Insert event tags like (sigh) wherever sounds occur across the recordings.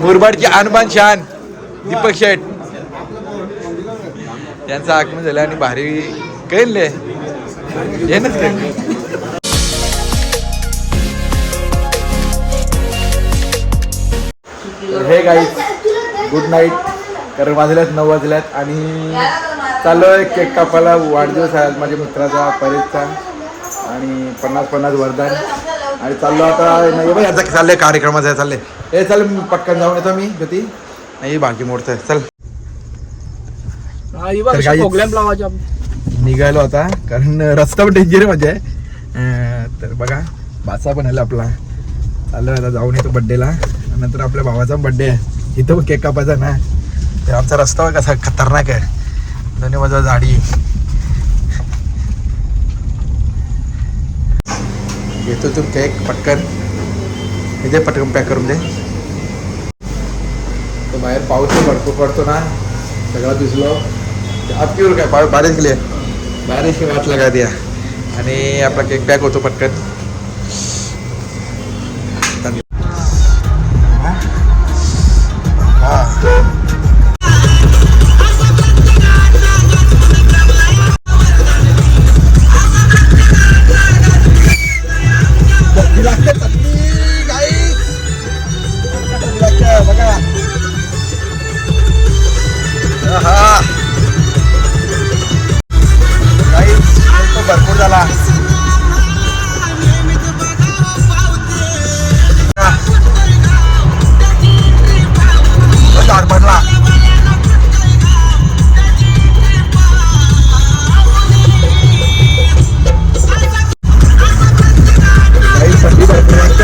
मुरबाडची आणबान शान दीपक शेठ. त्यांचं आगमन झालं आणि भारी कैले येणच काय हे गाईज गुड नाईट कारण वाजल्यात नऊ वाजल्यात आणि चाललोय केक कापायला. वाढदिवस आहे माझ्या मित्राचा परेशचा आणि पन्नास पन्नास वरदान. आणि चाललो आता नाही बघ याचा चाललंय कार्यक्रमाचं आहे चाललंय हे चल मी पटकन जाऊन येतो मी गती नाही चल. तर काही- प्रोग्राम लावायचा निघालो आता कारण रस्ता पण डेंजर आहे म्हणजे. अं, तर बघा बाचा पण आला आपला. चाललो आता जाऊन येतो बड्डेला नंतर आपल्या भावाचा बड्डे आहे. इथं केक कापायचा ना. तर आमचा रस्ता कसा खतरनाक आहे. दोन्ही माझा झाडी. घेतो तू केक पटकन. इथे पटकन पॅक करून दे. तर बाहेर पाऊस पण भरपूर पडतो ना सगळा भिजलो आपकी पिऊर काय? पाऊस बारिश के लिए बारिश वाट दिया. आणि आपला केक पॅक होतो पटकन.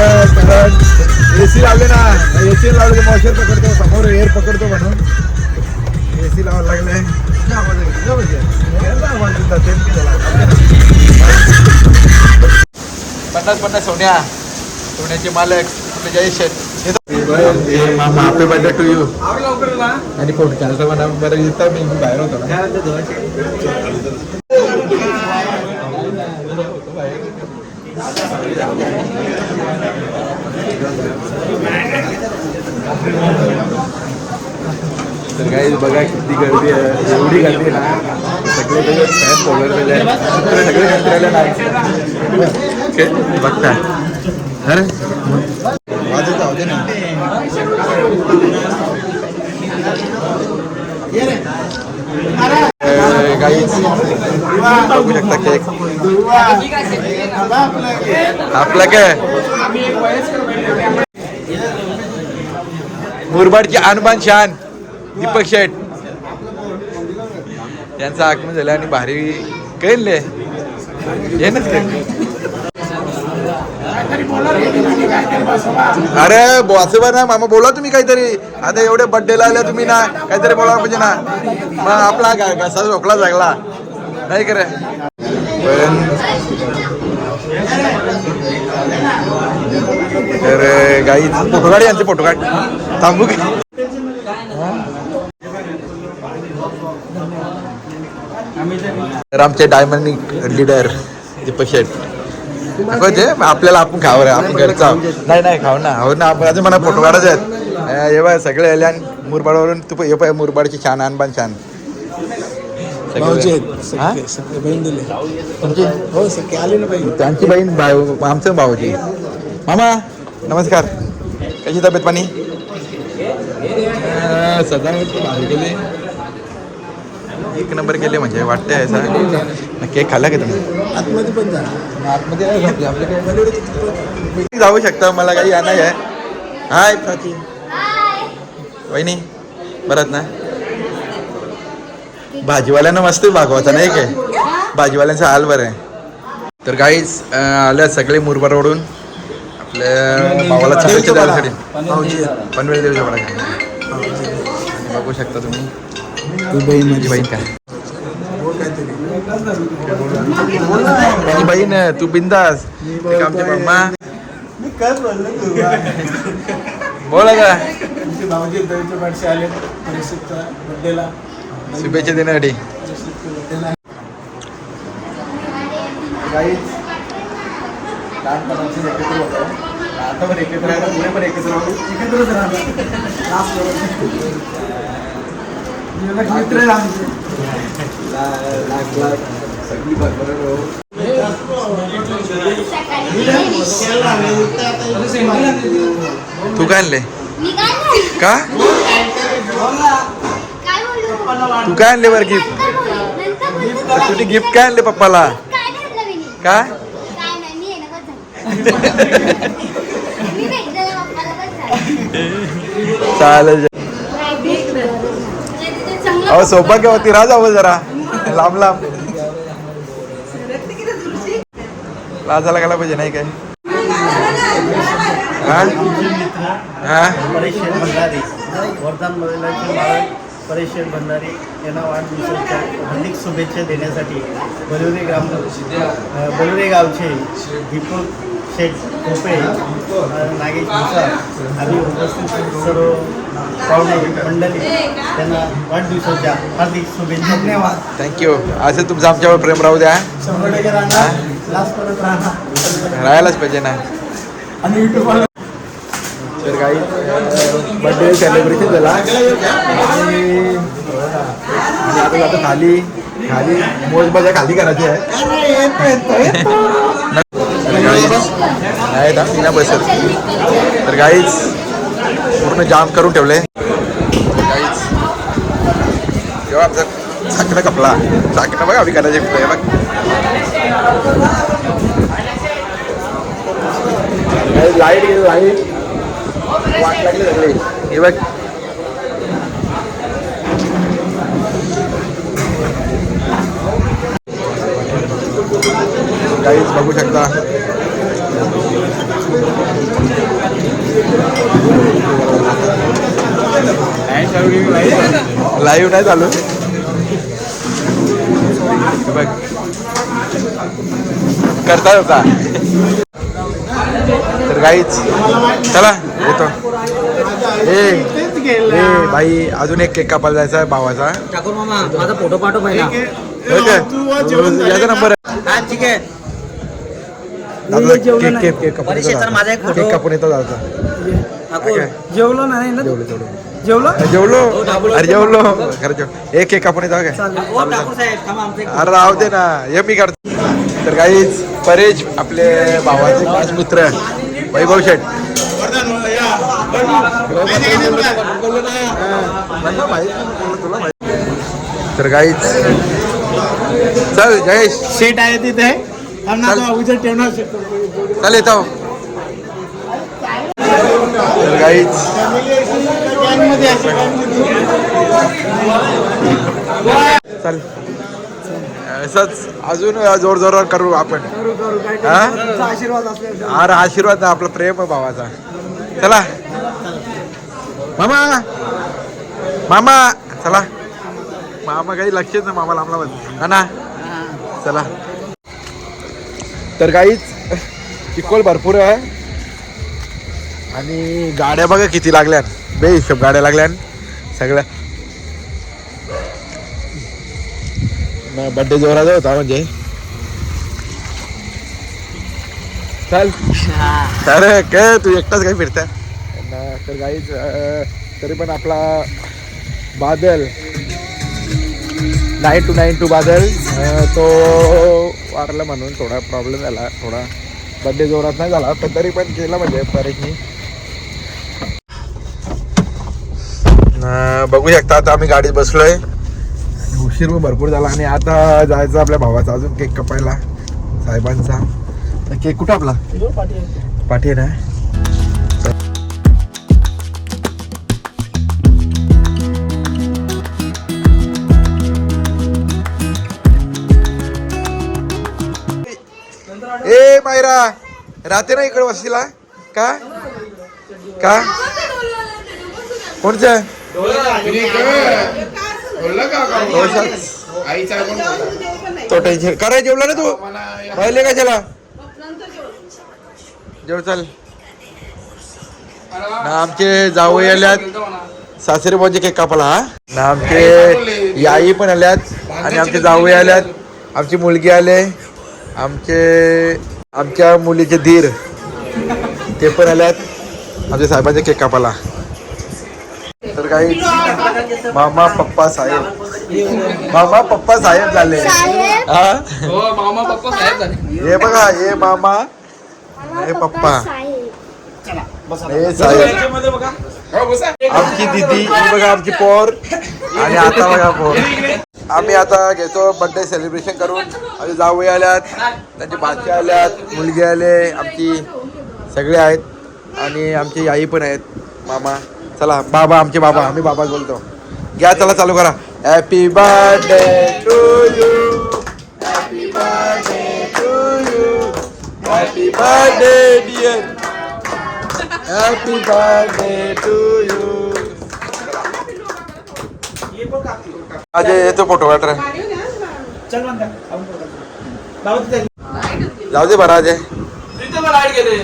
आहे. कारण एसी लावले ना. एसी लावले मॉइश्चर पकडतो समोर एअर पकडतो म्हणून. एसी लावायला लागले. पन्नास पन्नास सोन्या. सोन्याचे मालक आपले Jay Sheth happy birthday to you आणि फोटो चालतं म्हणा. बरं येतं मी बाहेर होतो ना. तर काही बघा किती गर्दी आहे. एवढी गर्दी आहे ना. सगळे सगळे फॅन वगैरे आहे सगळे मित्राला नाही. के- बघता अरे. वाजत गाईच बघू शकता केक आपलं काय? मुरबाडची आणबान शान दीपक शेठ. त्यांचं आगमन झालं आणि भारी कैले येणच काय अरे बॉसवर ना मामा बोला तुम्ही काहीतरी. आता एवढे बड्डेला लावले तुम्ही ना काहीतरी बोला म्हणजे ना. मग आपला घसा झोकला जागला. नाही करे पण तर गाई फोटो काढ यांचे फोटो काढ थांबू की? तर आमचे डायमंड लीडर दीपक शेट दाखवायचे आपल्याला आपण खावं रे आपण घरचा आहोत. नाही नाही खाऊ ना. हो ना आपण अजून मला फोटो काढायचे आहेत हे बघ सगळे आले आणि मुरबाडवरून तू हे पाय मुरबाडची छान आणबान छान. भाऊजी सगळे- आहेत हा? सख्खे सख्खे बहीण दिले. तुमची हो सख्खे आले ना बहीण. त्यांची बहीण भाऊ आमचं भाऊजी. मामा नमस्कार. कशी तब्येत पाणी? अं, सदा भारी गेले. एक नंबर गेले म्हणजे वाटते असं. केक खाल्ला का तुम्ही? आतमध्ये पण जा. आतमध्ये आहे आपले काय? जाऊ शकता मला काही या नाही आहे. हाय प्राची. वहिनी बरं ना. भाजीवाल्यांना मस्त भागवता नाही काय? भाजीवाल्यांचा हाल बरं आहे. तर काहीच आल्या सगळे मुरबार ओढून आपल्या भावाला द्यायसाठी भाऊजी पनवेल देऊच्या बडा. बघू शकता तुम्ही. ती बहीण माझी बहीण काय? माझी बहीण तू बिंदास. एक आमचे मामा मी काय बोललो तुला बोला का तुमचे भाऊजी पाठशी आले बड्डेला. शुभेच्छा देण्यासाठी. लहानपणाचे एकत्र होतो आता पण एकत्र आहे पुढे पण एकत्र राहू. एकत्रच राहणार. लास्ट मित्र आहे आमचे. लाख लाख. सगळी बरोबर हो तू काय आणले. का? तू काय आणले बरं गिफ्ट. तुझी गिफ्ट काय आणले पप्पाला? काय. चालेल. अहो सौभाग्यवती राहा जावं जरा. लांब लांब. लाजाला गेला पाहिजे नाही काय? हा? हा? परेश भंडारी यांना वाढदिवसाच्या हार्दिक शुभेच्छा देण्यासाठी बलुरे ग्राम बलुरे गावचे दीपक शेठ खोपे नागेश भुसार आणि उपस्थित सर्व पाहुणे मंडळी त्यांना वाढदिवसाच्या हार्दिक शुभेच्छा. धन्यवाद. थँक्यू असं तुमचं आमच्यावर प्रेम राहू द्या. शंभर टक्के राहणार. राहायलाच पाहिजे ना. आणि युट्यूबवर तर काही बर्थडे सेलिब्रेशन झाला. आणि आता जातो खाली. खाली मोज मजा खाली करायची आहे. तर नाही ना मी नाही तर गाईच पूर्ण जाम करून ठेवले. गाईच जेव्हा आमचा चाकणं कपला चाकणं बघा आम्ही करायचे बघ. लाइट गेली लाइट वाट लागली सगळी. हे बघ. काहीच बघू शकता. लाईव्ह नाही चालू. बघ. करता होता. तर काहीच चला येतो. ए. ए भाई अजून एक केक कापायला जायचा आहे भावाचा. ठाकूर मामा माझा फोटो पाठव पहिला. हो? याचा नंबर आहे. हा ठीक आहे. दादा, केक केक केक कापून परीक्षेत येतो तर माझा एक दादा. फोटो. केक कापून येतो दादा. ठाकूर. काय? जेवलो नाही ना? जेवलो जेवलो. जेवलो? अरे जेवलो. अरे जेवलो. खरं जेव. एक केक कापून येतो काय ओ ठाकूर साहेब थांबा आमचं एक अरे राहू दे ना. हे मी काढतो तर काहीच परेश आपले भावाचे खास मित्र वैभव शेठ. तर काहीच चल जयेश शेट आहे तिथे. ठेवणार चल येतो तर काहीच चल. असंच अजून जोर जोरावर करू आपण. आशीर्वाद अरे आशीर्वाद आपला प्रेम भावाचा. चला. मामा! मामा! चला. मामा काही लक्षच नाही मामा लांबला हा ना? चला. तर काहीच चिकोल भरपूर आहे. आणि गाड्या बघा किती लागल्या बेहिशोब गाड्या लागल्या सगळ्या. बड्डे जोराचा होता म्हणजे. चल. अरे काय तू एकटाच काय फिरता तर काहीच तरी पण आपला Badal nine two nine two Badal तो वारला म्हणून थोडा प्रॉब्लेम झाला थोडा बड्डे जोरात नाही झाला पण तरी पण केला म्हणजे अं, बघू शकता आता आम्ही गाडीत बसलोय. उशीर पण भरपूर झाला आणि आता जायचं आपल्या भावाचा अजून केक कपायला साहेबांचा. केक कुठं आपला? पाठी आहे ना? मायरा राहते ना इकडे वस्तीला? का? का? कोणचं? तो टेन्शन कराय जेवला ना तू? पहिले कशाला जेव चाल. ना आमचे जावई आल्यात. सासरे म्हणजे केक कापला हा? ना आमचे याई पण आल्यात. आणि आमचे जावई आल्यात. आमची मुलगी आले. आमचे आमच्या मुलीचे धीर. ते पण आल्यात. आमच्या साहेबांच्या केक कापाला तर काही मामा पप्पा साहेब. मामा पप्पा साहेब झाले. हा? मामा पप्पा साहेब झाले. हे बघा हे मामा. हे पप्पा साहेब हे साहेब. हो बसा. आमची दिदी बघा आमची पोर. आणि आता बघा पोर. आम्ही आता घेतो बर्थडे सेलिब्रेशन करून. आम्ही जावई आल्यात त्यांची भाची आल्यात मुलगी आले आमची सगळे आहेत. आणि आमची आई पण आहेत. मामा चला बाबा आमचे बाबा आम्ही बाबा बोलतो. घ्या चला चालू करा. Happy birthday to you happy birthday to you happy birthday dear happy birthday to you Ajay येतो फोटो काढ रे. चल म्हणता बाबा तिथे. जाऊ दे बरा अजय तिथे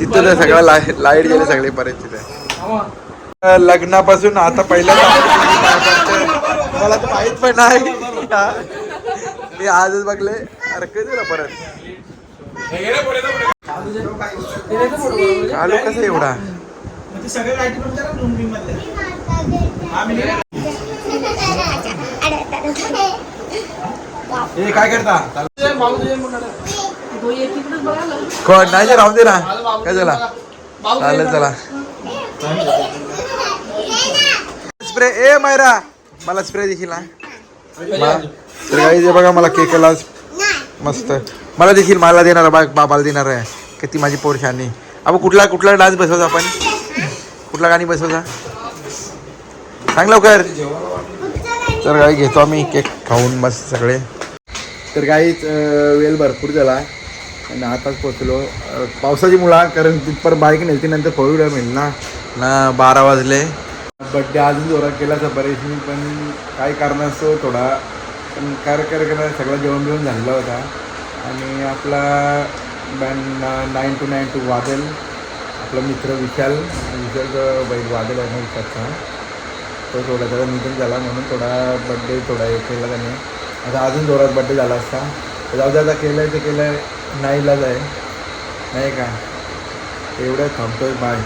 तिथं सगळं लाइट लाइट गेली सगळी परिस्थिती मामा लग्नापासून आता पहिल्या (laughs) मला तर माहीत पण नाही. हा. मी आजच बघले. अरे कधी ना परत? आलो कसं एवढा? ते सगळे लाइट पण करा रूम बिममध्ये हे काय करता? कोण? नाही जे राहून दे ना. काय झाला? चालेल चला. स्प्रे ए मायरा. मला स्प्रे देखील ना. मा- बघा मला केकला मस्त. मला देखील मला देणार बा बाबाला देणार आहे. की ती माझी पोर शानी अबो कुठला कुठला डान्स बसवता आपण? कुठला गाणी बसवता? सांग लवकर. तर गाई घेतो आम्ही केक खाऊन मस्त सगळे. तर काहीच वेळ भरपूर झाला आणि आताच पोचलो पावसाची मुळा कारण तिथपर बाईक नेलती नंतर फोर व्हीलर मिळेल ना? ना बारा वाजले. बड्डे अजून जोरात केला बरेचशी पण काही कारणास्तव थोडा पण कर कर कर सगळं जेवण बिवण झालेला होता. आणि आपला नाईन टू नाईन टू वादल आपला मित्र विशाल विशाल बाईक वादल आहे ना विशालचा. तो थोडा त्याचा निधन झाला म्हणून थोडा बड्डे थोडा हे केला त्याने. आता अजून जोरात बड्डे झाला असता. तर जाऊ दे आता केलं आहे ते केलं आहे नाही इलाज आहे नाही का? एवढं थांबतोय बाय